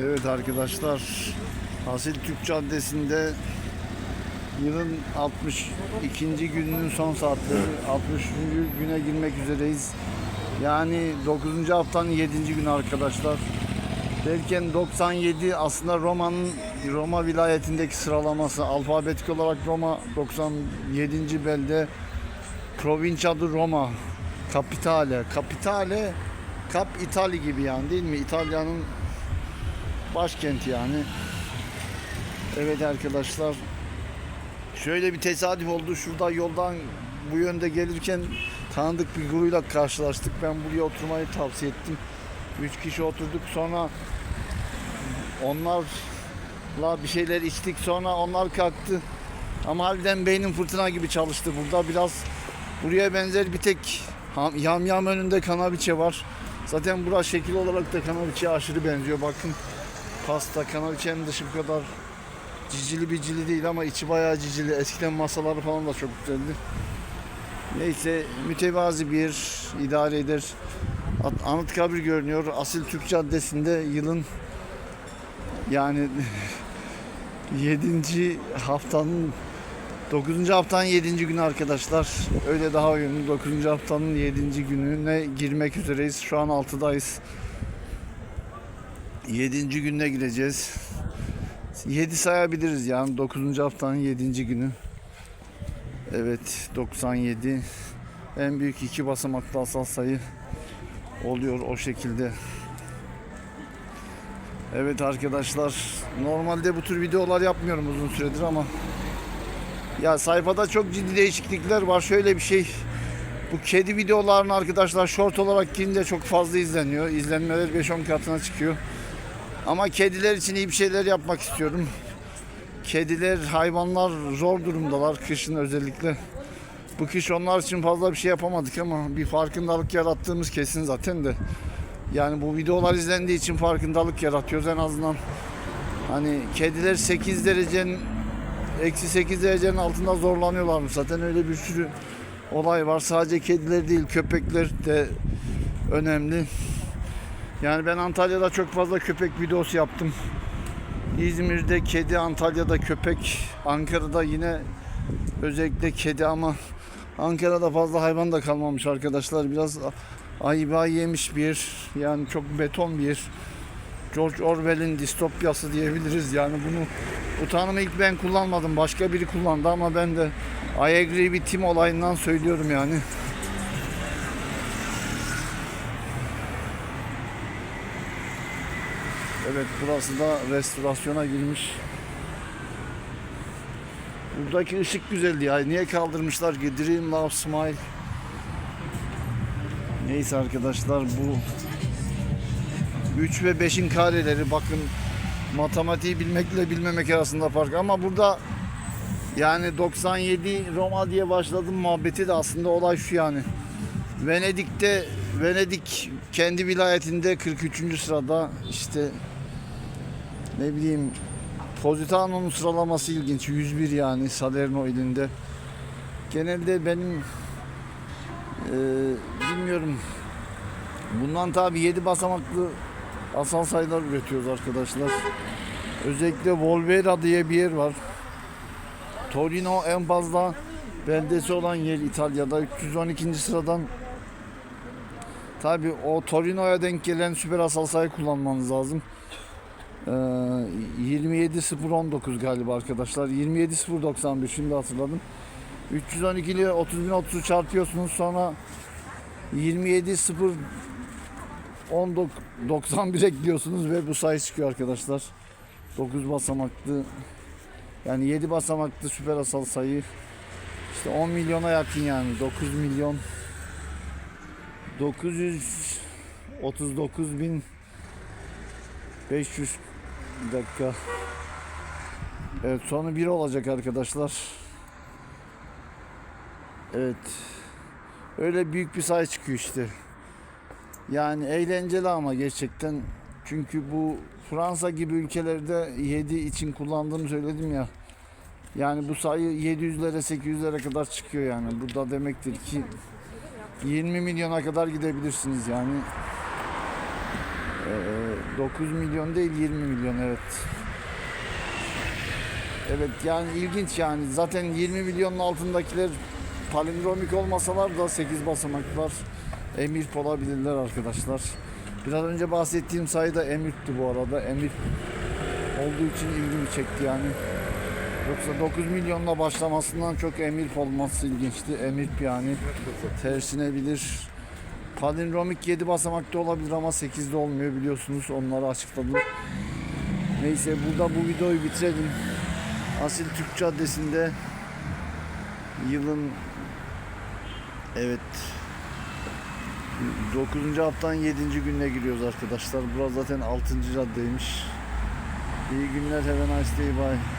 Evet arkadaşlar, Hasil Türk Caddesi'nde yılın 62. gününün son saatleri, 63. güne girmek üzereyiz. Yani 9. haftanın 7. günü arkadaşlar. Derken 97 aslında Roma'nın Roma vilayetindeki sıralaması. Alfabetik olarak Roma 97. belde. Provincia'da Roma. Capitale. Capitale Cap Itali gibi yani değil mi? İtalya'nın başkenti yani. Evet arkadaşlar. Şöyle bir tesadüf oldu. Şurada yoldan bu yönde gelirken tanıdık bir grubuyla karşılaştık. Ben buraya oturmayı tavsiye ettim. Üç kişi oturduk. Sonra onlarla bir şeyler içtik. Sonra onlar kalktı. Ama harbiden beynim fırtına gibi çalıştı. Burada biraz buraya benzer bir tek yamyam önünde kanaviçe var. Zaten burası şekil olarak da kanaviçeye aşırı benziyor. Bakın pasta kanaviçenin dışı bu kadar cicili bicili değil ama içi bayağı cicili. Eskiden masaları falan da çok güzeldi. Neyse mütevazi bir idare eder. Anıtkabir görünüyor. Asil Türk Caddesi'nde yılın yani 7. haftanın 9. haftanın 7. günü arkadaşlar. Öyle daha uyumlu. 9. haftanın 7. gününe girmek üzereyiz. Şu an 6'dayız. 7. gününe gireceğiz. 7 sayabiliriz yani 9. haftanın 7. günü. Evet 97. En büyük iki basamaklı asal sayı oluyor o şekilde. Evet arkadaşlar normalde bu tür videolar yapmıyorum uzun süredir ama ya sayfada çok ciddi değişiklikler var. Şöyle bir şey bu kedi videolarını arkadaşlar short olarak girince çok fazla izleniyor. İzlenmeler 5-10 katına çıkıyor. Ama kediler için iyi bir şeyler yapmak istiyorum. Kediler, hayvanlar zor durumdalar kışın özellikle. Bu kış onlar için fazla bir şey yapamadık ama bir farkındalık yarattığımız kesin zaten de. Yani bu videolar izlendiği için farkındalık yaratıyoruz en azından. Hani kediler 8 derecenin eksi 8 derecenin altında zorlanıyorlarmış zaten öyle bir sürü olay var. Sadece kediler değil köpekler de önemli. Yani ben Antalya'da çok fazla köpek videosu yaptım. İzmir'de kedi, Antalya'da köpek, Ankara'da yine özellikle kedi ama Ankara'da fazla hayvan da kalmamış arkadaşlar. Biraz ayıba yemiş bir. Yani çok beton bir. George Orwell'in distopyası diyebiliriz. Yani bunu bu tanımı ilk ben kullanmadım. Başka biri kullandı ama ben de I agree with Tim olayından söylüyorum yani. Evet burası da restorasyona girmiş. Buradaki ışık güzeldi ya. Niye kaldırmışlar ki? Dream, Love, Smile. Neyse arkadaşlar bu 3 ve 5'in kareleri bakın matematiği bilmekle bilmemek arasında fark ama burada yani 97 Roma diye başladım muhabbeti de aslında olay şu yani. Venedik'te Venedik kendi vilayetinde 43. sırada işte ne bileyim Positano'nun sıralaması ilginç 101 yani Salerno ilinde. Genelde benim eee, bilmiyorum bundan tabi 7 basamaklı asal sayılar üretiyoruz arkadaşlar. Özellikle Volvera diye bir yer var. Torino en fazla beldesi olan yer İtalya'da 312. sıradan Tabi o Torino'ya denk gelen süper asal sayı kullanmanız lazım. Ee, 27.019 galiba arkadaşlar. 27.091 şimdi hatırladım. 312 ile 30.030'u çarpıyorsunuz sonra 27.0 91 ekliyorsunuz ve bu sayı çıkıyor arkadaşlar. 9 basamaklı yani 7 basamaklı süper asal sayı işte 10 milyona yakın yani 9 milyon 939 bin 500 bir dakika. Evet sonu 1 olacak arkadaşlar. Evet. Öyle büyük bir sayı çıkıyor işte. Yani eğlenceli ama gerçekten. Çünkü bu Fransa gibi ülkelerde 7 için kullandığımı söyledim ya. Yani bu sayı 700'lere 800'lere kadar çıkıyor yani. Bu da demektir ki 20 milyona kadar gidebilirsiniz yani. Ee, 9 milyon değil 20 milyon evet. Evet yani ilginç yani zaten 20 milyonun altındakiler palindromik olmasalar da 8 basamaklar emirp olabilirler arkadaşlar. Biraz önce bahsettiğim sayıda emirpti bu arada. Emirp olduğu için ilgimi çekti yani. Yoksa 9 milyonla başlamasından çok emirp olması ilginçti. Emirp yani tersine bilir. Palindromik 7 basamakta olabilir ama 8'de olmuyor biliyorsunuz. Onları açıkladım. Neyse burada bu videoyu bitirelim. Asil Türk Caddesi'nde yılın evet 9. haftanın 7. gününe giriyoruz arkadaşlar. Burası zaten 6. caddeymiş. İyi günler. Have a nice day. Bye.